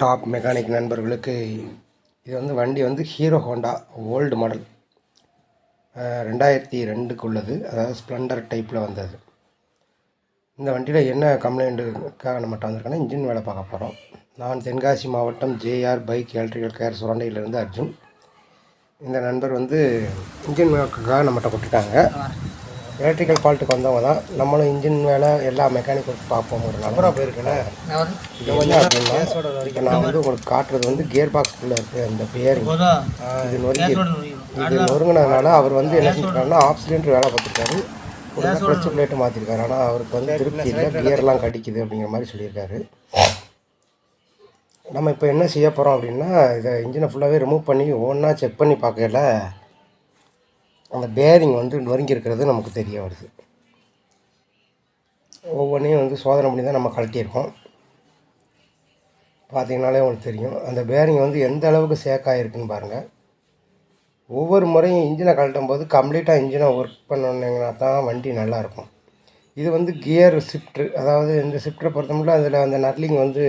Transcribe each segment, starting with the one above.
Top mechanic நண்பர்களுக்கு இது வந்து வண்டி வந்து ஹீரோ ஹோண்டா ஓல்டு மாடல் ரெண்டாயிரத்தி ரெண்டுக்கு உள்ளது அதாவது ஸ்ப்ளெண்டர் டைப்பில் வந்தது. இந்த வண்டியில் என்ன கம்ப்ளைண்ட்டுக்காக நம்மகிட்ட வந்திருக்கோன்னா இன்ஜின் வேலை பார்க்க போகிறோம் நான் தென்காசி மாவட்டம் ஜேஆர் பைக் எலக்ட்ரிக்கல் கேர் சுரண்டையிலிருந்து அர்ஜுன். இந்த நண்பர் வந்து இன்ஜின் வேலைக்காக நம்மகிட்ட கொடுத்துட்டாங்க. எலக்ட்ரிக்கல் ஃபால்ட்டுக்கு வந்தவங்க தான். நம்மளும் இன்ஜின் வேலை எல்லா மெக்கானிக் ஒர்க் பார்ப்போம் ஒரு நம்பராக போயிருக்கேன் இது வந்து அப்படின்னா இப்போ நான் வந்து உங்களுக்கு காட்டுறது வந்து கியர் பாக்ஸ்குள்ளே இருக்குது அந்த பேரிங் இது நொறுங்கி இது நொறுங்கினதுனால அவர் வந்து என்ன செஞ்சிருக்காருன்னா ஆஃப் சிலிண்டர் வேலை பார்த்துருக்காரு. ஒரு கிளச்சு பிளேட்டு மாற்றிருக்காரு ஆனால் அவருக்கு வந்து திருப்தி இல்லை. கியர்லாம் கடிக்குது அப்படிங்கிற மாதிரி சொல்லியிருக்காரு. நம்ம இப்போ என்ன செய்ய போகிறோம் அப்படின்னா இதை இன்ஜினை ஃபுல்லாகவே ரிமூவ் பண்ணி ஒன்றா செக் பண்ணி பார்க்கல. அந்த பேரிங் வந்து நொறுங்கி இருக்கிறது நமக்கு தெரிய வருது. ஒவ்வொன்றையும் வந்து சோதனை பண்ணி தான் நம்ம கழட்டியிருக்கோம். பார்த்தீங்கனாலே உங்களுக்கு தெரியும். அந்த பேரிங் வந்து எந்த அளவுக்கு சேக்காயிருக்குன்னு பாருங்கள் ஒவ்வொரு முறையும் இன்ஜினை கழட்டும் போது கம்ப்ளீட்டாக இன்ஜினை ஒர்க் பண்ணணுங்கன்னா தான் வண்டி நல்லாயிருக்கும் இது வந்து கியர் ஷிஃப்ட்ரு அதாவது இந்த ஷிஃப்டரை பொறுத்தமட்டும் அதில் அந்த நட்லிங் வந்து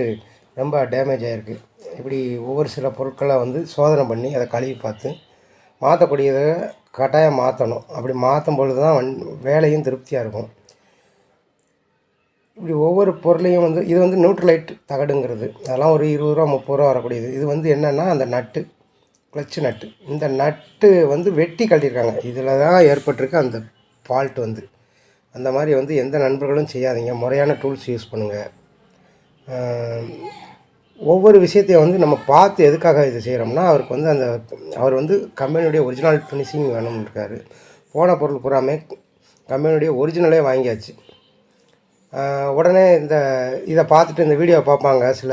ரொம்ப டேமேஜ் ஆகிருக்கு இப்படி ஒவ்வொரு சில பொருட்களை வந்து சோதனை பண்ணி அதை கழுவி பார்த்து மாற்றக்கூடியதை கட்டாயம் மாற்றணும். அப்படி மாற்றும் பொழுது தான் வண் வேலையும் திருப்தியாக இருக்கும். இப்படி ஒவ்வொரு பொருளையும் வந்து இது வந்து நியூட்ரலைட் தகடுங்கிறது. அதெல்லாம் ஒரு இருபது ரூபா முப்பது ரூபா வரக்கூடியது. இது வந்து என்னென்னா அந்த நட்டு கிளச்சு நட்டு. இந்த நட்டு வந்து வெட்டி கட்டியிருக்காங்க இதில் தான் ஏற்பட்டிருக்கு அந்த ஃபால்ட் வந்து. அந்த மாதிரி வந்து எந்த நண்பர்களும் செய்யாதீங்க. முறையான டூல்ஸ் யூஸ் பண்ணுங்கள் ஒவ்வொரு விஷயத்தையும் வந்து நம்ம பார்த்து எதுக்காக இது செய்கிறோம்னா அவருக்கு வந்து அந்த அவர் வந்து கம்பெனியுடைய ஒரிஜினல் ஃபினிஷிங் வேணும்னு இருக்கார். போன பொருள் பூராமே கம்பெனியுடைய ஒரிஜினலே வாங்கியாச்சு. உடனே இந்த இதை பார்த்துட்டு இந்த வீடியோ பார்ப்பாங்க. சில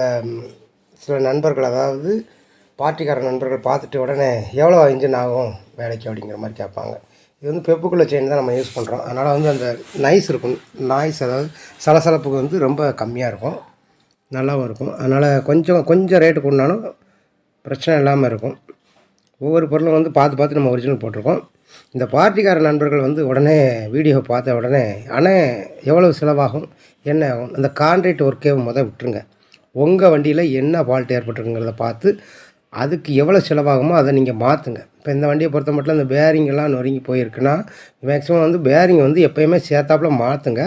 சில நண்பர்கள் அதாவது பார்ட்டிக்கார நண்பர்கள் பார்த்துட்டு உடனே எவ்வளோ இன்ஜின் ஆகும் வேலைக்கு அப்படிங்கிற மாதிரி கேட்பாங்க. இது வந்து பெப்புக்குள்ள செயின் தான் நம்ம யூஸ் பண்ணுறோம் அதனால் வந்து அந்த நைஸ் இருக்கும். நாய்ஸ் அதாவது சலசலப்புக்கு வந்து ரொம்ப கம்மியாக இருக்கும். நல்லாவும் இருக்கும். அதனால் கொஞ்சம் கொஞ்சம் ரேட்டு கூடனாலும் பிரச்சனை இல்லாமல் இருக்கும். ஒவ்வொரு பொருளும் வந்து பார்த்து பார்த்து நம்ம ஒரிஜினல் போட்டிருக்கோம். இந்த பார்ட்டிக்கார நண்பர்கள் வந்து உடனே வீடியோ பார்த்த உடனே ஆனால் எவ்வளவு செலவாகும்? என்ன ஆகும்? அந்த கான்ட்ராக்ட் ஒர்க்கே மொதல் விட்டுருங்க. உங்கள் வண்டியில் என்ன ஃபால்ட் ஏற்பட்டிருக்குங்கிறத பார்த்து அதுக்கு எவ்வளோ செலவாகுமோ அதை நீங்கள் மாற்றுங்க இப்போ இந்த வண்டியை பொறுத்த மட்டும் இந்த பேரிங்கெல்லாம் நொறுங்கி போயிருக்குன்னா மேக்ஸிமம் வந்து பேரிங் வந்து எப்போயுமே சேர்த்தாப்புல மாற்றுங்க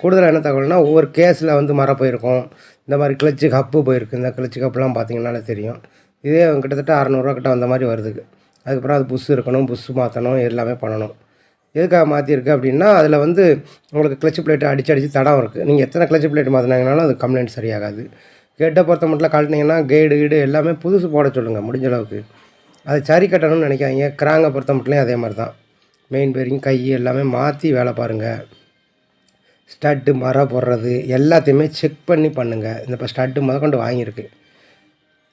கூடுதலாக என்ன தகவல்னா ஒவ்வொரு கேஸில் வந்து மரம் போயிருக்கும். இந்த மாதிரி கிளச்சு கப்பு போயிருக்கு. இந்த கிளச்சு கப்புலாம் பார்த்தீங்கன்னாலே தெரியும். இதே கிட்டத்தட்ட அறநூறுவா கிட்ட வந்த மாதிரி வருது. அதுக்கப்புறம் அது புஷ் இருக்கணும் புஷ் மாற்றணும் எல்லாமே பண்ணணும். எதுக்காக மாற்றிருக்கு அப்படின்னா அதில் வந்து உங்களுக்கு கிளச்சு பிளேட் அடிச்சு அடித்து தடம் இருக்குது நீங்கள் எத்தனை கிளச்சு பிளேட் மாற்றினாங்கனாலும் அது கம்ப்ளைண்ட் சரியாகாது. கேட்டை பொறுத்த மட்டும் கழட்டினீங்கன்னா கைடு கீடு எல்லாமே புதுசு போட சொல்லுங்கள் முடிஞ்ச அளவுக்கு. அது சரி கட்டணும்னு நினைக்காதீங்க. கிராங்கை பொறுத்த மட்டும் அதே மாதிரி தான் மெயின் பேரிங் கை எல்லாமே மாற்றி வேலை பாருங்கள் ஸ்டட்டு மரம் போடுறது எல்லாத்தையுமே செக் பண்ணி பண்ணுங்கள் இந்த இப்போ ஸ்டட்டு முதற்கொண்டு வாங்கியிருக்கு.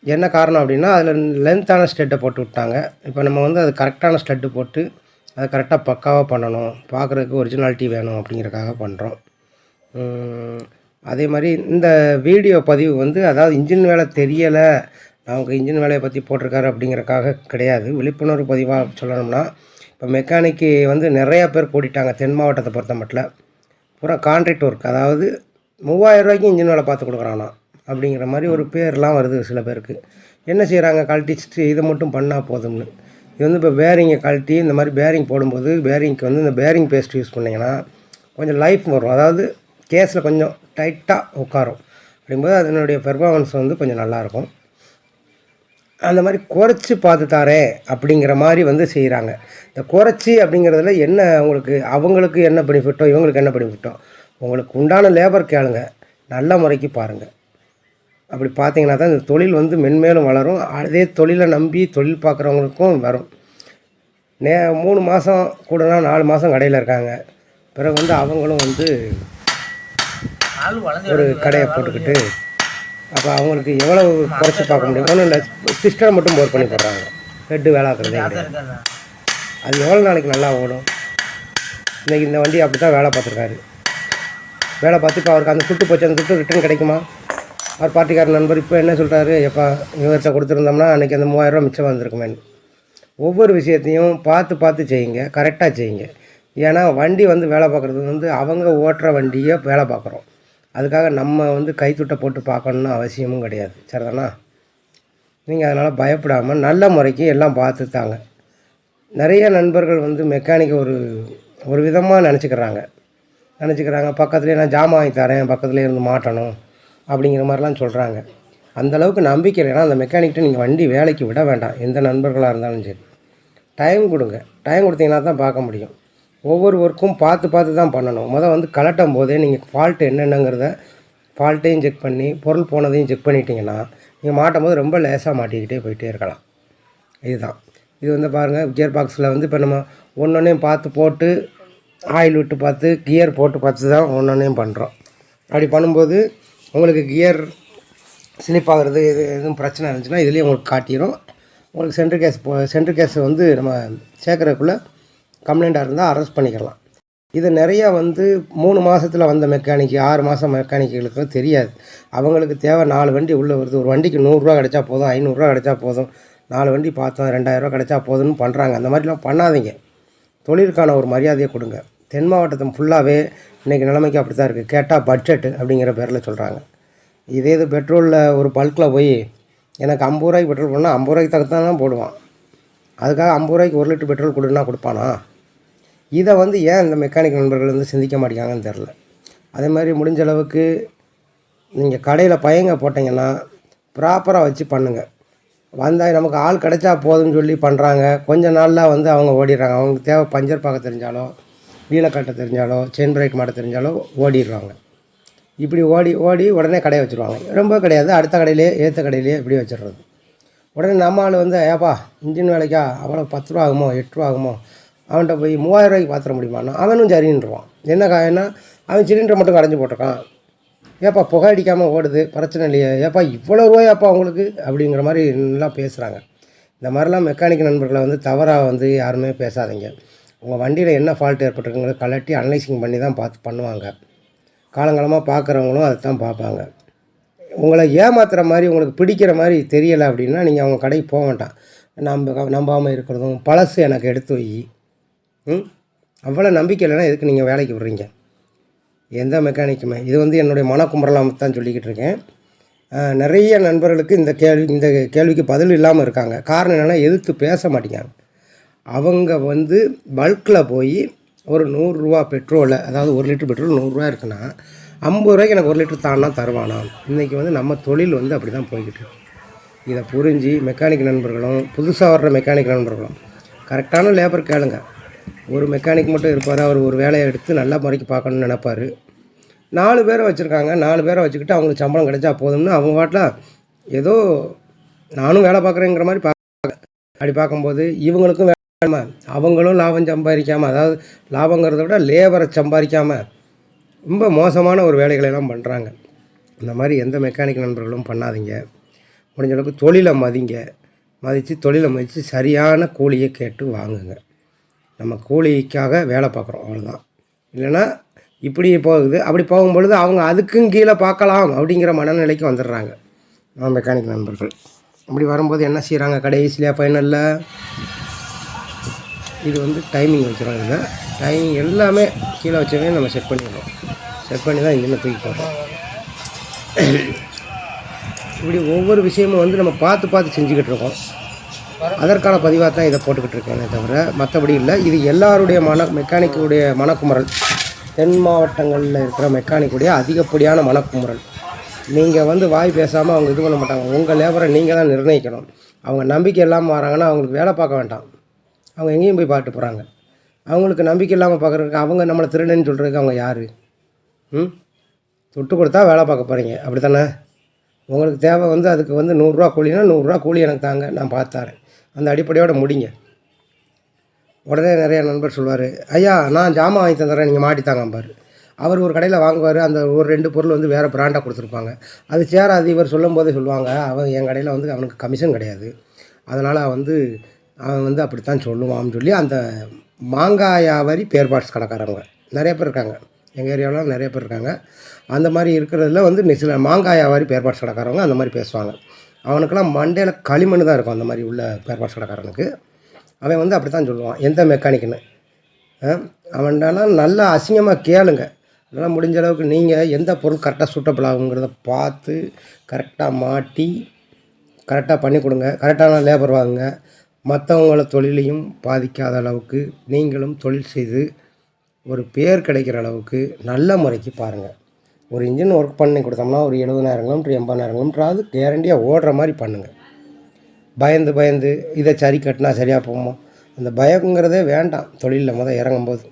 என்ன காரணம் அப்படின்னா அதில் லென்த்தான ஸ்டெட்டை போட்டு விட்டாங்க. இப்போ நம்ம வந்து அது கரெக்டான ஸ்டட்டு போட்டு அதை கரெக்டாக பக்காவாக பண்ணணும். பார்க்குறதுக்கு ஒரிஜினாலிட்டி வேணும் அப்படிங்கிறக்காக பண்ணுறோம் அதே மாதிரி இந்த வீடியோ பதிவு வந்து அதாவது இன்ஜின் வேலை தெரியலை அவங்க இன்ஜின் வேலையை பற்றி போட்டிருக்காரு அப்படிங்கிறக்காக கிடையாது. விழிப்புணர்வு பதிவாக சொல்லணும்னா இப்போ மெக்கானிக்கு வந்து நிறையா பேர் கூட்டிட்டாங்க தென் மாவட்டத்தை பொறுத்த மட்டும். பூரா கான்ட்ராக்ட் ஒர்க் அதாவது மூவாயிரம் ரூபாய்க்கு இன்ஜின் வேலை பார்த்து கொடுக்குறானா அப்படிங்கிற மாதிரி ஒரு பேர்லாம் வருது சில பேருக்கு. என்ன செய்கிறாங்க கழட்டிச்சுட்டு இதை மட்டும் பண்ணால் போதும்னு. இது வந்து இப்போ பேரிங்கை கழட்டி இந்த மாதிரி பேரிங் போடும்போது பேரிங்க்கு வந்து இந்த பேரிங் பேஸ்ட் யூஸ் பண்ணிங்கன்னா கொஞ்சம் லைஃப் வரும். அதாவது கேஸில் கொஞ்சம் டைட்டாக உட்காரும். அப்படிங்கும்போது அதனுடைய பெர்ஃபார்மன்ஸ் வந்து கொஞ்சம் நல்லாயிருக்கும் அந்த மாதிரி குறைச்சி பார்த்து தாரேன் அப்படிங்கிற மாதிரி வந்து செய்கிறாங்க இந்த குறைச்சி அப்படிங்கிறதுல என்ன உங்களுக்கு அவங்களுக்கு என்ன பெனிஃபிட்டோ இவங்களுக்கு என்ன பெனிஃபிட்டோ உங்களுக்கு உண்டான லேபர் கேளுங்க. நல்ல முறைக்கு பாருங்கள் அப்படி பார்த்தீங்கன்னா தான் இந்த தொழில் வந்து மென்மேலும் வளரும். அதே தொழிலை நம்பி தொழில் பார்க்குறவங்களுக்கும் வரும். நே மூணு மாதம் கூடனா நாலு மாதம் கடையில் இருக்காங்க. பிறகு வந்து அவங்களும் வந்து ஒரு கடையை போட்டுக்கிட்டு அப்போ அவங்களுக்கு எவ்வளோ குறைச்சி பார்க்க முடியும்? ஒன்றும் இல்லை சிஸ்டம் மட்டும் போர் பண்ணி போடுறாங்க. ஹெட்டு வேலாக்குறதே ஆக்குறதே அது எவ்வளோ நாளைக்கு நல்லா ஓடும்? இன்றைக்கி இந்த வண்டி அப்படி தான் வேலை பார்த்துருக்காரு. வேலை பார்த்து இப்போ அவருக்கு அந்த சுட்டு போச்சு அந்த சுட்டு ரிட்டர்ன் கிடைக்குமா? அவர் பார்ட்டிக்கார நண்பர் இப்போ என்ன சொல்கிறாரு எப்பா இவர்கிட்ட கொடுத்துருந்தோம்னா அன்றைக்கி அந்த மூவாயிரரூவா மிச்சம் வந்திருக்குமேனு ஒவ்வொரு விஷயத்தையும் பார்த்து பார்த்து செய்யுங்க கரெக்டாக செய்யுங்க. ஏன்னா வண்டி வந்து வேலை பார்க்குறது வந்து அவங்க ஓட்டுற வண்டியை வேலை பார்க்குறோம். அதுக்காக நம்ம வந்து கைத்துட்டை போட்டு பார்க்கணுன்னு அவசியமும் கிடையாது. சரிதானா? நீங்கள் அதனால் பயப்படாமல் நல்ல முறைக்கு எல்லாம் பார்த்து தாங்க நிறைய நண்பர்கள் வந்து மெக்கானிக்கை ஒரு ஒரு விதமாக நினச்சிக்கிறாங்க. நினச்சிக்கிறாங்க பக்கத்துலேயே நான் ஜாமான் வாங்கி தரேன் பக்கத்துலேயே இருந்து மாட்டணும் அப்படிங்கிற மாதிரிலாம் சொல்கிறாங்க அந்தளவுக்கு நம்பிக்கை இல்லைன்னா அந்த மெக்கானிக்கிட்ட நீங்கள் வண்டி வேலைக்கு விட வேண்டாம். எந்த நண்பர்களாக இருந்தாலும் சரி. டைம் கொடுங்க. டைம் கொடுத்தீங்கன்னா தான் பார்க்க முடியும். ஒவ்வொரு ஒர்க்கும் பார்த்து பார்த்து தான் பண்ணணும். முதல் வந்து கலட்டும் போதே நீங்கள் ஃபால்ட் என்னென்னங்கிறத ஃபால்ட்டையும் செக் பண்ணி பொருள் போனதையும் செக் பண்ணிட்டீங்கன்னா நீங்கள் மாட்டும் போது ரொம்ப லேசாக மாட்டிக்கிட்டே போயிட்டே இருக்கலாம். இதுதான். இது வந்து பாருங்கள் கியர் பாக்ஸில் வந்து இப்போ நம்ம ஒன்றொன்றையும் பார்த்து போட்டு ஆயில் விட்டு பார்த்து கியர் போட்டு பார்த்து தான் ஒன்றொன்றையும் பண்ணுறோம் அப்படி பண்ணும்போது உங்களுக்கு கியர் ஸ்லிப் ஆகிறது எது எதுவும் பிரச்சனை இருந்துச்சுன்னா இதுலேயே உங்களுக்கு காட்டிடும் உங்களுக்கு சென்ட்ரு கேஸ் போ சென்ட்ரு கேஸ் வந்து நம்ம சேர்க்குறதுக்குள்ளே கம்ப்ளைண்ட்டாக இருந்தால் அரெஸ்ட் பண்ணிக்கலாம். இது நிறையா வந்து மூணு மாதத்தில் வந்த மெக்கானிக்கு ஆறு மாதம் மெக்கானிக்குகளுக்கு தெரியாது. அவங்களுக்கு தேவை நாலு வண்டி உள்ளே வருது. ஒரு வண்டிக்கு நூறுரூவா கிடைச்சா போதும் ஐநூறுரூவா கிடைச்சா போதும். நாலு வண்டி பார்த்தோம் ரெண்டாயிரரூவா கிடைச்சா போதும்னு பண்ணுறாங்க அந்த மாதிரிலாம் பண்ணாதீங்க. தொழிலுக்கான ஒரு மரியாதையை கொடுங்க. தென் மாவட்டத்தை ஃபுல்லாகவே இன்றைக்கி நிலைமைக்கு அப்படி தான் இருக்குது கேட்டால் பட்ஜெட்டு அப்படிங்கிற பேரில் சொல்கிறாங்க இதே இது பெட்ரோலில் ஒரு பல்கில் போய் எனக்கு ஐம்பது ரூபாய்க்கு பெட்ரோல் போடணும் ஐம்பது ரூபாய்க்கு தகுத்தான் தான் போடுவான். அதுக்காக ஐம்பது ரூபாய்க்கு ஒரு லிட்டர் பெட்ரோல் கொடுன்னா கொடுப்பானா? இதை வந்து ஏன் இந்த மெக்கானிக் நண்பர்கள் வந்து சிந்திக்க மாட்டேங்காங்கன்னு தெரில அதே மாதிரி முடிஞ்ச அளவுக்கு நீங்கள் கடையில் பையங்க போட்டிங்கன்னா ப்ராப்பராக வச்சு பண்ணுங்கள் வந்தால் நமக்கு ஆள் கிடைச்சா போதும்னு சொல்லி பண்ணுறாங்க கொஞ்ச நாளில் வந்து அவங்க ஓடிடுறாங்க. அவங்களுக்கு தேவை பஞ்சர் பார்க்க தெரிஞ்சாலோ வீலை கட்ட தெரிஞ்சாலோ செயின் பிரேக் மாட்ட தெரிஞ்சாலோ ஓடிடுறாங்க. இப்படி ஓடி ஓடி உடனே கடையை வச்சுருவாங்க. ரொம்ப கிடையாது. அடுத்த கடையிலே ஏற்ற கடையிலேயே இப்படி வச்சிடுறது. உடனே நம்ம ஆள் வந்து ஏப்பா இன்ஜின் வேலைக்கா? அவ்வளோ பத்து ரூபா ஆகுமோ? எட்டு ரூபா ஆகுமோ? அவன்கிட்ட போய் மூவாயிரம் ரூபாய்க்கு பாத்திர முடியுமான்னா அவனும் சரின்றான் என்ன காயன்னா அவன் சிலிண்டரை மட்டும் கடைஞ்சி போட்டிருக்கான். ஏப்பா புகை அடிக்காமல் ஓடுது பிரச்சனை இல்லையே. ஏப்பா இவ்வளோ ரூபாயாப்பா உங்களுக்கு? அப்படிங்கிற மாதிரி எல்லாம் பேசுகிறாங்க இந்த மாதிரிலாம் மெக்கானிக் நண்பர்களை வந்து தவறாக வந்து யாருமே பேசாதீங்க. உங்கள் வண்டியில் என்ன ஃபால்ட் ஏற்பட்டிருக்குங்கிறத கலட்டி அனலைசிங் பண்ணி தான் பார்த்து பண்ணுவாங்க. காலங்காலமாக பார்க்குறவங்களும் அதை தான் பார்ப்பாங்க உங்களை ஏமாத்துகிற மாதிரி உங்களுக்கு பிடிக்கிற மாதிரி தெரியலை அப்படின்னா நீங்கள் அவங்க கடைக்கு போக வேண்டாம். நம்ப நம்பாமல் இருக்கிறதும் பழசு எனக்கு எடுத்து வை. ம்? அவ்வளோ நம்பிக்கை இல்லைன்னா எதுக்கு நீங்கள் வேலைக்கு விடுறீங்க? எந்த மெக்கானிக்குமே இது வந்து என்னுடைய மனக்குமரலாம் தான் சொல்லிக்கிட்டு இருக்கேன். நிறைய நண்பர்களுக்கு இந்த கேள்வி இந்த கேள்விக்கு பதில் இல்லாமல் இருக்காங்க. காரணம் என்னென்னா எதிர்த்து பேச மாட்டேங்காங்க அவங்க வந்து பல்கில் போய் ஒரு நூறுரூவா பெட்ரோலை அதாவது ஒரு லிட்டர் பெட்ரோல் நூறுரூவா இருக்குன்னா ஐம்பது ரூபாய்க்கு எனக்கு ஒரு லிட்டர் தானா தருவானா? இன்றைக்கி வந்து நம்ம தொழில் வந்து அப்படி தான் போய்கிட்டு இதை புரிஞ்சு மெக்கானிக் நண்பர்களும் புதுசாக வர்ற மெக்கானிக் நண்பர்களும் கரெக்டான லேபர் கேளுங்கள் ஒரு மெக்கானிக் மட்டும் இருப்பார். அவர் ஒரு வேலையை எடுத்து நல்ல முறைக்கு பார்க்கணும்னு நினப்பார். நாலு பேரை வச்சுருக்காங்க. நாலு பேரை வச்சுக்கிட்டு அவங்களுக்கு சம்பளம் கிடைச்சா போதும்னு அவங்க பாட்டில் ஏதோ நானும் வேலை பார்க்குறேங்கிற மாதிரி பார்க்க அப்படி பார்க்கும்போது இவங்களுக்கும் வேலை அவங்களும் லாபம் சம்பாதிக்காமல் அதாவது லாபங்கிறத விட லேபரை சம்பாதிக்காமல் ரொம்ப மோசமான ஒரு வேலைகளை எல்லாம் பண்ணுறாங்க இந்த மாதிரி எந்த மெக்கானிக் நண்பர்களும் பண்ணாதீங்க. முடிஞ்ச அளவுக்கு தொழிலை மதிங்க. மதித்து தொழிலை மதித்து சரியான கூலியை கேட்டு வாங்குங்க. நம்ம கூலிக்காக வேலை பார்க்குறோம் அவ்வளோதான் இல்லைன்னா இப்படி போகுது அப்படி போகும்பொழுது அவங்க அதுக்கும் கீழே பார்க்கலாம் அப்படிங்கிற மனநிலைக்கு வந்துடுறாங்க. நான் மெக்கானிக் நண்பர்கள். அப்படி வரும்போது என்ன செய்கிறாங்க கடைசியில் ஃபைனலில் இது வந்து டைமிங் வைக்கிறோம் இதில் டைமிங் எல்லாமே கீழே வச்சவே நம்ம செட் பண்ணிடுறோம். செட் பண்ணி தான் இங்கே தூக்கி போடுறோம். இப்படி ஒவ்வொரு விஷயமும் வந்து நம்ம பார்த்து பார்த்து செஞ்சுக்கிட்டு இருக்கோம். அதற்கான பதிவாக தான் இதை போட்டுக்கிட்டு இருக்கேனே தவிர மற்றபடி இல்லை. இது எல்லாருடைய மன மெக்கானிக்குடைய மனக்குமுறல். தென் மாவட்டங்களில் இருக்கிற மெக்கானிக்குடைய அதிகப்படியான மனக்குமுறல். நீங்கள் வந்து வாய் பேசாமல் அவங்க இது பண்ண மாட்டாங்க. உங்கள் லேபரை நீங்கள் தான் நிர்ணயிக்கணும். அவங்க நம்பிக்கை இல்லாமல் வராங்கன்னா அவங்களுக்கு வேலை பார்க்க வேண்டாம். அவங்க எங்கேயும் போய் பார்த்துட்டு போகிறாங்க அவங்களுக்கு நம்பிக்கை இல்லாமல் பார்க்குறதுக்கு அவங்க நம்மளை திருடன்னு சொல்கிறதுக்கு அவங்க யார்? ம்? தொட்டு கொடுத்தா வேலை பார்க்க போகிறீங்க அப்படி தானே உங்களுக்கு தேவை வந்து அதுக்கு வந்து நூறுரூவா கூலினா நூறுரூவா கூலி எனக்கு தாங்க. நான் பார்த்தாரேன் அந்த அடிப்படையோடு முடிங்க. உடனே நிறைய நண்பர் சொல்லுவார் ஐயா நான் ஜாமான் வாங்கி தந்துடுறேன் நீங்கள் மாட்டித்தாங்கம்பார் அவர் ஒரு கடையில் வாங்குவார் அந்த ஒரு ரெண்டு பொருள் வந்து வேறு பிராண்டாக கொடுத்துருப்பாங்க. அது சேராது இவர் சொல்லும் போதே சொல்லுவாங்க. அவன் என் கடையில் வந்து அவனுக்கு கமிஷன் கிடையாது. அதனால் வந்து அவன் வந்து அப்படித்தான் சொல்லுவான்னு சொல்லி அந்த மாங்காய் பேர்பாட்ஸ் பேர் கடைக்காரங்க. நிறைய பேர் இருக்காங்க. எங்கள் ஏரியாவில் நிறைய பேர் இருக்காங்க. அந்த மாதிரி இருக்கிறதுல வந்து சில மாங்காய் பேர்பாட்ஸ் கடைக்காரவங்க அந்த மாதிரி பேசுவாங்க. அவனுக்கெல்லாம் மண்டையில் களிமண் தான் இருக்கும் அந்த மாதிரி உள்ள பேர் கடைக்காரனுக்கு. அவன் வந்து அப்படி தான் சொல்லுவான். எந்த மெக்கானிக்குன்னு? அவன்டாலாம் நல்லா அசிங்கமாக கேளுங்க. அதனால் முடிஞ்ச அளவுக்கு நீங்கள் எந்த பொருள் கரெக்டாக சூட்டபிள் ஆகுங்கிறத பார்த்து கரெக்டாக மாட்டி கரெக்டாக பண்ணி கொடுங்க. கரெக்டான லேபர் வாங்குங்க. மற்றவங்கள தொழிலையும் பாதிக்காத அளவுக்கு நீங்களும் தொழில் செய்து ஒரு பேர் கிடைக்கிற அளவுக்கு நல்ல முறைக்கு பாருங்கள் ஒரு இன்ஜின் ஒர்க் பண்ணி கொடுத்தோம்னா ஒரு எழுபதாயிரம் கிலோமீட்டர் எண்பதாயிரம் கிலோமீட்டராவது கேரண்டியாக ஓடுற மாதிரி பண்ணுங்கள் பயந்து பயந்து இதை சரி கட்டினா சரியாக போகுமா? அந்த பயங்கிறதே வேண்டாம். தொழிலில் முத இறங்கும்போது.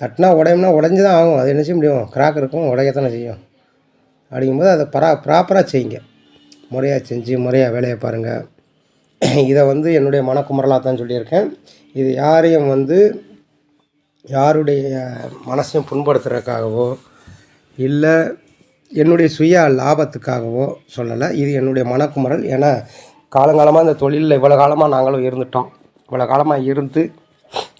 தட்டினா உடையம்னா உடஞ்சி தான் ஆகும். அது என்ன செய்ய முடியும்? கிராக் இருக்கும். உடையத்தானே செய்யும். அப்படிங்கும்போது அதை பரா ப்ராப்பராக செய்யுங்க. முறையாக செஞ்சு முறையாக வேலையை பாருங்கள் இதை வந்து என்னுடைய மனக்குமரலாக தான் சொல்லியிருக்கேன். இது யாரையும் வந்து யாருடைய மனசையும் புண்படுத்துறதுக்காகவோ இல்லை என்னுடைய சுய லாபத்துக்காகவோ சொல்லலை. இது என்னுடைய மனக்குமரல். ஏன்னா காலங்காலமாக இந்த தொழிலில் இவ்வளோ காலமாக நாங்களும் இருந்துட்டோம். இவ்வளோ காலமாக இருந்து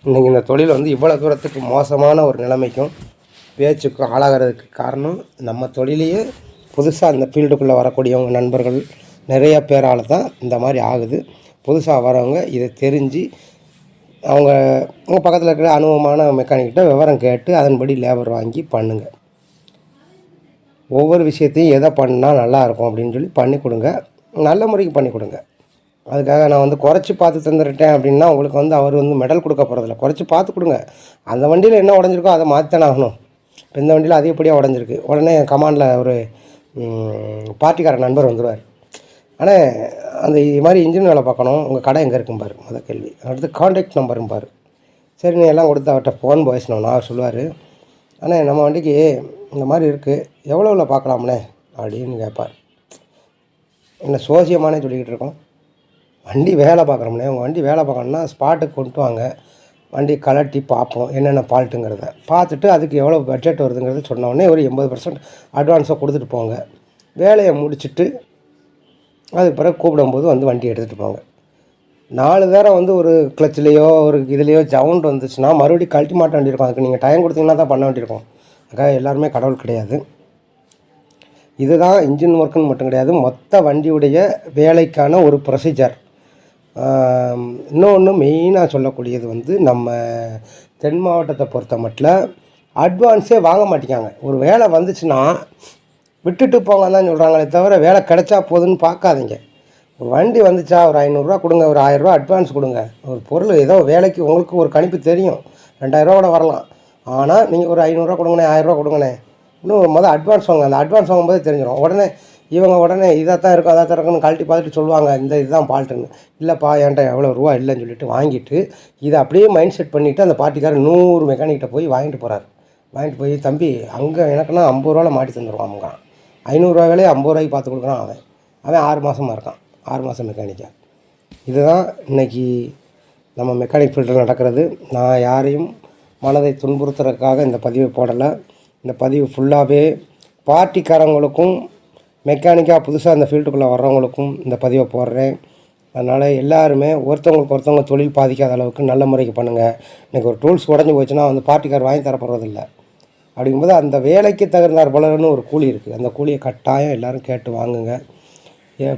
இன்றைக்கி இந்த தொழில் வந்து இவ்வளோ தூரத்துக்கு மோசமான ஒரு நிலைமைக்கும் பேச்சுக்கும் ஆளாகிறதுக்கு காரணம் நம்ம தொழிலையே புதுசாக அந்த ஃபீல்டுக்குள்ளே வரக்கூடியவங்க நண்பர்கள் நிறைய பேரால் தான் இந்த மாதிரி ஆகுது. புதுசாக வரவங்க இதை தெரிஞ்சு அவங்க உங்கள் பக்கத்தில் இருக்கிற அனுபவமான மெக்கானிக்கிட்ட விவரம் கேட்டு அதன்படி லேபர் வாங்கி பண்ணுங்கள் ஒவ்வொரு விஷயத்தையும் எதை பண்ணால் நல்லாயிருக்கும் அப்படின்னு சொல்லி பண்ணி கொடுங்க. நல்ல முறைக்கு பண்ணி கொடுங்க. அதுக்காக நான் வந்து குறைச்சி பார்த்து தந்துட்டேன் அப்படின்னா உங்களுக்கு வந்து அவர் வந்து மெடல் கொடுக்க போகிறதில்ல குறைச்சி பார்த்து கொடுங்க. அந்த வண்டியில் என்ன உடஞ்சிருக்கோ அதை மாற்றித்தானே ஆகணும். இப்போ இந்த வண்டியில் அதிகப்படியாக உடஞ்சிருக்கு? உடனே கமாண்டில் ஒரு பார்ட்டிக்கார நண்பர் வந்துடுவார் ஆனால் அந்த இது மாதிரி இன்ஜின் வேலை பார்க்கணும். உங்கள் கடை எங்கே இருக்கும் பாரு? முத கேள்வி. அடுத்து காண்டாக்ட் நம்பரும் பாரு. சரி நீ எல்லாம் கொடுத்து அவர்கிட்ட ஃபோன் பேசினோம்னா அவர் சொல்லுவார். ஆனால் நம்ம வண்டிக்கு இந்த மாதிரி இருக்குது எவ்வளோவில் பார்க்கலாம்ண்ணே அப்படின்னு கேட்பார் என்ன சோசியமானே சொல்லிக்கிட்டு இருக்கோம். வண்டி வேலை பார்க்குறோம்னே. உங்கள் வண்டி வேலை பார்க்கணுன்னா ஸ்பாட்டுக்கு கொண்டு வாங்க. வண்டி கலட்டி பார்ப்போம். என்னென்ன ஃபால்ட்டுங்கிறத பார்த்துட்டு அதுக்கு எவ்வளோ பட்ஜெட் வருதுங்கிறத சொன்னோடனே ஒரு எண்பது பர்சன்ட் அட்வான்ஸாக கொடுத்துட்டு போங்க. வேலையை முடிச்சுட்டு அதுக்கு பிறகு கூப்பிடும்போது வந்து வண்டி எடுத்துகிட்டு போங்க. நாலு தரம் வந்து ஒரு கிளச்சிலேயோ ஒரு இதுலேயோ சவுண்ட் வந்துச்சுன்னா மறுபடியும் கழட்டி மாட்ட வேண்டியிருக்கும். அதுக்கு நீங்கள் டைம் கொடுத்தீங்கன்னா தான் பண்ண வேண்டியிருக்கும். ஆக எல்லாருமே கடவுள் கிடையாது. இதுதான் இன்ஜின் ஒர்க்குன்னு மட்டும் கிடையாது மொத்த வண்டியுடைய வேலைக்கான ஒரு ப்ரொசீஜர் இன்னொன்று மெயினாக சொல்லக்கூடியது வந்து நம்ம தென் மாவட்டத்தை பொறுத்த மட்டும் அட்வான்ஸே வாங்க மாட்டேங்காங்க. ஒரு வேலை வந்துச்சுன்னா விட்டுட்டு போங்க தான் சொல்கிறாங்களே தவிர வேலை கிடைச்சா போதுன்னு பார்க்காதீங்க. ஒரு வண்டி வந்துச்சா ஒரு ஐநூறுரூவா கொடுங்க ஒரு ஆயிரரூவா அட்வான்ஸ் கொடுங்க. ஒரு பொருள் ஏதோ வேலைக்கு உங்களுக்கு ஒரு கணிப்பு தெரியும். ரெண்டாயிரரூவா கூட வரலாம். ஆனால் நீங்கள் ஒரு ஐநூறுரூவா கொடுங்கண்ணே ஆயிரரூவா கொடுங்கண்ணே. இன்னும் மொதல் அட்வான்ஸ் வாங்க அந்த அட்வான்ஸ் வாங்கும்போது தெரிஞ்சிடும் உடனே இவங்க உடனே இதாக தான் இருக்கும் அதாக தான் இருக்குன்னு கழட்டி பார்த்துட்டு சொல்லுவாங்க இந்த இதுதான் ஃபால்ட்டுன்னு இல்லைப்பா என்கிட்ட எவ்வளோ ரூபா இல்லைன்னு சொல்லிட்டு வாங்கிட்டு இதை அப்படியே மைண்ட் செட் பண்ணிவிட்டு அந்த பார்ட்டிக்காரர் நூறு மெக்கானிக்கிட்ட போய் வாங்கிட்டு போகிறாரு வாங்கிட்டு போய் தம்பி அங்கே எனக்குன்னா ஐம்பது ரூபாவில் மாட்டி தந்துடுவான் அவங்க ஐநூறுரூவா வேலையை ஐம்பது ரூபாய்க்கு பார்த்து கொடுக்குறான் அவன். அவன் ஆறு மாதமாக இருக்கான். ஆறு மாதம் மெக்கானிக்காக இதுதான் இன்னைக்கு நம்ம மெக்கானிக் ஃபீல்டில் நடக்கிறது. நான் யாரையும் மனதை துன்புறுத்துறதுக்காக இந்த பதிவை போடலை. இந்த பதிவு ஃபுல்லாகவே பார்ட்டிக்காரங்களுக்கும் மெக்கானிக்காக புதுசாக இந்த ஃபீல்டுக்குள்ளே வர்றவங்களுக்கும் இந்த பதிவை போடுறேன். அதனால் எல்லாருமே ஒருத்தவங்களுக்கு ஒருத்தவங்க தொழில் பாதிக்காத அளவுக்கு நல்ல முறைக்கு பண்ணுங்கள் இன்றைக்கி ஒரு டூல்ஸ் உடஞ்சி போச்சுன்னா வந்து பார்ட்டிக்கார் வாங்கி தரப்படுறதில்லை அப்படிங்கும்போது அந்த வேலைக்கு தகுந்தார் போலன்னு ஒரு கூலி இருக்குது அந்த கூலியை கட்டாயம் எல்லோரும் கேட்டு வாங்குங்க.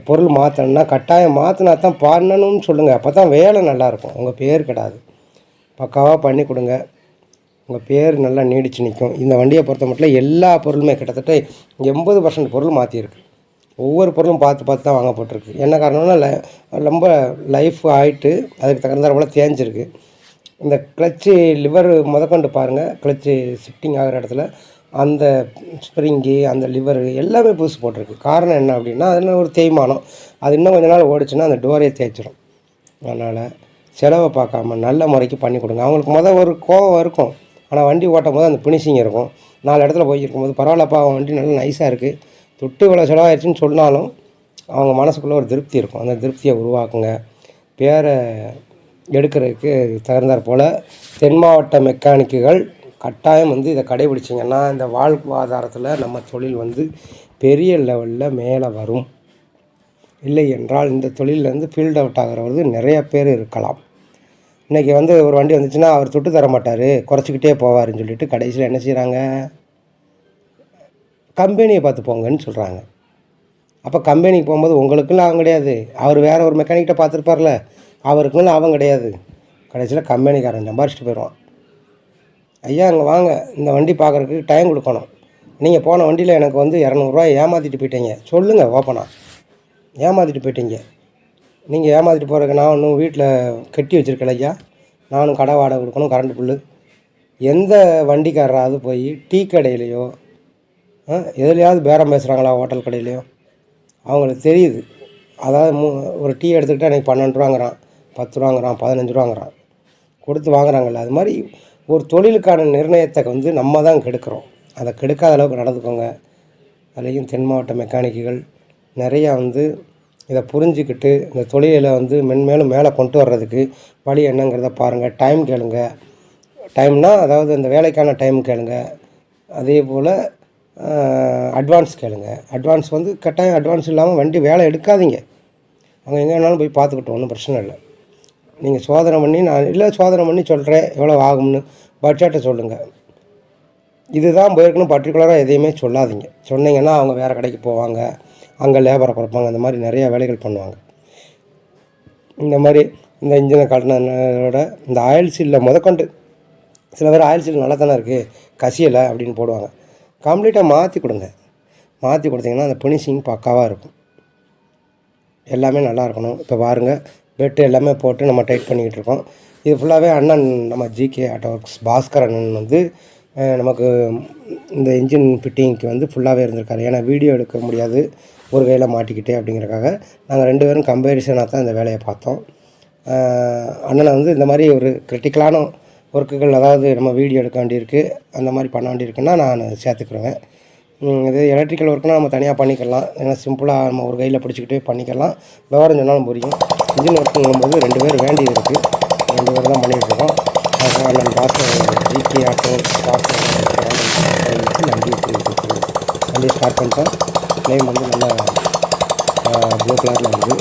பொருள் மாற்றணும்னா கட்டாயம் மாற்றினா தான் பண்ணணும்னு சொல்லுங்கள் அப்போ தான் வேலை நல்லாயிருக்கும் உங்கள் பேர் கிடாது. பக்காவாக பண்ணி கொடுங்க. உங்கள் பேர் நல்லா நீடிச்சு நிற்கும் இந்த வண்டியை பொறுத்த மட்டும் எல்லா பொருளுமே கிட்டத்தட்ட எண்பது பர்சன்ட் பொருள் மாற்றிருக்கு ஒவ்வொரு பொருளும் பார்த்து பார்த்து தான் வாங்கப்பட்டிருக்கு. என்ன காரணம்னா ல- ரொம்ப லைஃப் ஆகிட்டு அதுக்கு தகுந்த போல் தேஞ்சிருக்கு. இந்த கிளச்சு லிவர் முதற்கொண்டு பாருங்கள் கிளச்சு ஷிஃப்டிங் ஆகிற இடத்துல அந்த ஸ்ப்ரிங்கு அந்த லிவரு எல்லாமே புதுசு போட்டிருக்கு. காரணம் என்ன அப்படின்னா அதில் ஒரு தேய்மானம். அது இன்னும் கொஞ்ச நாள் ஓடிச்சுன்னா அந்த டோரே தேய்ச்சிடும் அதனால் செலவை பார்க்காம நல்ல முறைக்கு பண்ணி கொடுங்க. அவங்களுக்கு மொதல் ஒரு கோவம் இருக்கும். ஆனால் வண்டி ஓட்டும் போது அந்த ஃபினிஷிங் இருக்கும். நாலு இடத்துல போயிருக்கும் போது பரவாயில்லப்பா அவன் வண்டி நல்லா நைஸாக இருக்குது தொட்டு இவ்வளோ செலவாயிடுச்சுன்னு சொன்னாலும் அவங்க மனசுக்குள்ளே ஒரு திருப்தி இருக்கும். அந்த திருப்தியை உருவாக்குங்க. பேரை எடுக்கிறதுக்கு தகுந்தாற் போல் தென் மாவட்ட மெக்கானிக்குகள் கட்டாயம் வந்து இதை கடைபிடிச்சிங்கன்னா இந்த வாழ்வாதாரத்தில் நம்ம தொழில் வந்து பெரிய லெவலில் மேலே வரும். இல்லை என்றால் இந்த தொழிலேருந்து ஃபீல்ட் அவுட் ஆகிறவர்கள் நிறைய பேர் இருக்கலாம். இன்றைக்கி வந்து ஒரு வண்டி வந்துச்சுன்னா அவர் தொட்டு தர மாட்டார். குறைச்சிக்கிட்டே போவாருன்னு சொல்லிட்டு கடைசியில் என்ன செய்கிறாங்க கம்பெனியை பார்த்து போங்கன்னு சொல்கிறாங்க அப்போ கம்பெனிக்கு போகும்போது உங்களுக்குன்னு அவன் கிடையாது. அவர் வேறு ஒரு மெக்கானிக்கிட்ட பார்த்துருப்பார்ல அவருக்குன்னு அவன் கிடையாது. கடைசியில் கம்பெனிக்காரன் சம்பாரிச்சிட்டு போயிடுவான். ஐயா அங்கே வாங்க. இந்த வண்டி பார்க்குறதுக்கு டைம் கொடுக்கணும். நீங்கள் போன வண்டியில் எனக்கு வந்து இரநூறுவா ஏமாற்றிட்டு போயிட்டீங்க. சொல்லுங்கள் ஓப்பனா. ஏமாற்றிட்டு போயிட்டீங்க. நீங்கள் ஏமாற்றிட்டு போகிறதுக்கு நான் ஒன்றும் வீட்டில் கட்டி வச்சுருக்கல ஐயா. நானும் கடை வாடகை கொடுக்கணும் கரண்ட் பில்லு எந்த வண்டிக்காரராவது போய் டீ கடையிலையோ எதுலையாவது பேரம் பேசுகிறாங்களா ஹோட்டல் கடையிலையோ அவங்களுக்கு தெரியுது. அதாவது மூ ஒரு டீ எடுத்துக்கிட்டால் எனக்கு பன்னெண்டு ரூபாங்கிறான் பத்து ரூபாங்கிறான் பதினஞ்சு ரூபாங்கிறான். கொடுத்து வாங்குறாங்கல்ல அது மாதிரி ஒரு தொழிலுக்கான நிர்ணயத்தை வந்து நம்ம தான் கெடுக்கிறோம். அதை கெடுக்காத அளவுக்கு நடந்துக்கோங்க. அதுலேயும் தென் மாவட்ட மெக்கானிக்குகள் நிறையா வந்து இதை புரிஞ்சுக்கிட்டு இந்த தொழிலை வந்து மென்மேலும் மேலே கொண்டு வர்றதுக்கு வழி என்னங்கிறத பாருங்கள் டைம் கேளுங்க. டைம்னா அதாவது இந்த வேலைக்கான டைம் கேளுங்க. அதே போல் அட்வான்ஸ் கேளுங்க. அட்வான்ஸ் வந்து கட்டாயம் அட்வான்ஸ் இல்லாமல் வண்டி வேலை எடுக்காதீங்க. அவங்க எங்கே வேணாலும் போய் பார்த்துக்கிட்டோம் ஒன்றும் பிரச்சனை இல்லை. நீங்கள் சோதனை பண்ணி நான் இல்லை சோதனை பண்ணி சொல்கிறேன் எவ்வளோ ஆகும்னு பட்ஜெட்டை சொல்லுங்கள் இதுதான் போயிருக்கணும் பர்டிகுலராக எதையுமே சொல்லாதீங்க. சொன்னீங்கன்னா அவங்க வேறு கடைக்கு போவாங்க. அங்கே லேபரை பிறப்பாங்க. அந்த மாதிரி நிறையா வேலைகள் பண்ணுவாங்க. இந்த மாதிரி இந்த இன்ஜினை கட்டினோட இந்த ஆயில் சீலில் முதற்கொண்டு சில பேர் ஆயில் சீல் நல்லா தானே இருக்குது கசியலை அப்படின்னு போடுவாங்க. கம்ப்ளீட்டாக மாற்றி கொடுங்க. மாற்றி கொடுத்தீங்கன்னா அந்த பினிஷிங் பக்காவாக இருக்கும். எல்லாமே நல்லா இருக்கணும். இப்போ பாருங்கள் பெட்டு எல்லாமே போட்டு நம்ம டைட் பண்ணிக்கிட்டு இருக்கோம். இது ஃபுல்லாகவே அண்ணன் நம்ம ஜிகே ஆட்டோ ஒர்க்ஸ் பாஸ்கர் அண்ணன் வந்து நமக்கு இந்த இன்ஜின் ஃபிட்டிங்க்கு வந்து ஃபுல்லாகவே இருந்திருக்காரு. ஏன்னா வீடியோ எடுக்க முடியாது. ஒரு கையில் மாட்டிக்கிட்டே அப்படிங்கிறக்காக நாங்கள் ரெண்டு பேரும் கம்பேரிசனாக தான் இந்த வேலையை பார்த்தோம். அண்ணனை வந்து இந்த மாதிரி ஒரு கிரிட்டிக்கலான ஒர்க்குகள் அதாவது நம்ம வீடியோ எடுக்க வேண்டியிருக்கு அந்த மாதிரி பண்ண வேண்டியிருக்குன்னா நான் சேர்த்துக்குருவேன் இது எலக்ட்ரிக்கல் ஒர்க்னால் நம்ம தனியாக பண்ணிக்கலாம். ஏன்னா சிம்பிளாக நம்ம ஒரு கையில் பிடிச்சிக்கிட்டே பண்ணிக்கலாம். விவரம் சொன்னாலும் புரியும். இன்ஜின் ஒர்க்குங்கும்போது ரெண்டு பேர் வேண்டியது இருக்குது ரெண்டு பேர் தான் பண்ணிகிட்ருக்கோம் அதுக்காக அண்ணன் ஜிகே ஆட்டோ பார்த்து நன்றி நன்றி ஸ்டார்ட் பண்ணிட்டோம். ஃப்ளேம் வந்து நல்லா ப்ளூ கலரில் வந்து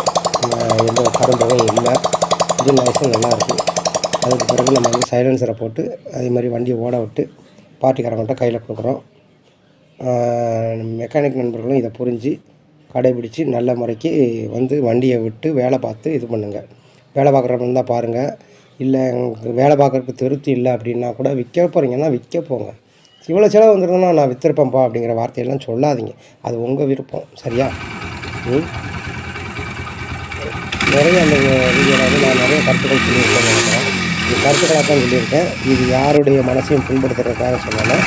எந்த கரும்பகம் இல்லை. இன்ஜின் நாய்ஸும் நல்லா இருக்குது அதுக்கு பிறகு நம்ம வந்து சைலன்சரை போட்டு அதே மாதிரி வண்டியை ஓட விட்டு பார்ட்டிக்காரங்கள்ட்ட கையில் கொடுக்குறோம். மெக்கானிக் நண்பர்களும் இதை புரிஞ்சு கடைபிடித்து நல்ல முறைக்கு வந்து வண்டியை விட்டு வேலை பார்த்து இது பண்ணுங்கள் வேலை பார்க்குறவங்க இருந்தால் பாருங்கள் இல்லை வேலை பார்க்குறதுக்கு திருப்தி இல்லை அப்படின்னா கூட விற்க போகிறீங்கன்னா விற்க போங்க. இவ்வளோ செலவு வந்துருந்தோம்னா நான் வித்திருப்பேன்ப்பா அப்படிங்கிற வார்த்தையெல்லாம் சொல்லாதீங்க. அது உங்கள் விருப்பம். சரியா? நிறைய அந்த வீடியோவில் வந்து நான் நிறைய கருத்துக்கள் சொல்லியிருக்கேன் நினைக்கிறேன். இது கருத்துக்களாக தான் சொல்லியிருக்கேன். இது யாருடைய மனசையும் புண்படுத்துறதுக்காக சொல்லலை.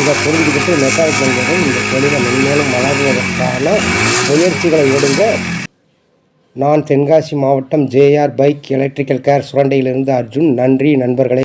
இதை புரிஞ்சுக்கிட்டு மெக்கானிக் நண்பர்கள் இந்த தொழிலை மென்மேலும் வளர்வதற்கான முயற்சிகளை எடுங்க. நான் தென்காசி மாவட்டம் ஜேஆர் பைக் எலக்ட்ரிக்கல் கேர் சுரண்டையிலிருந்து அர்ஜுன். நன்றி நண்பர்களே.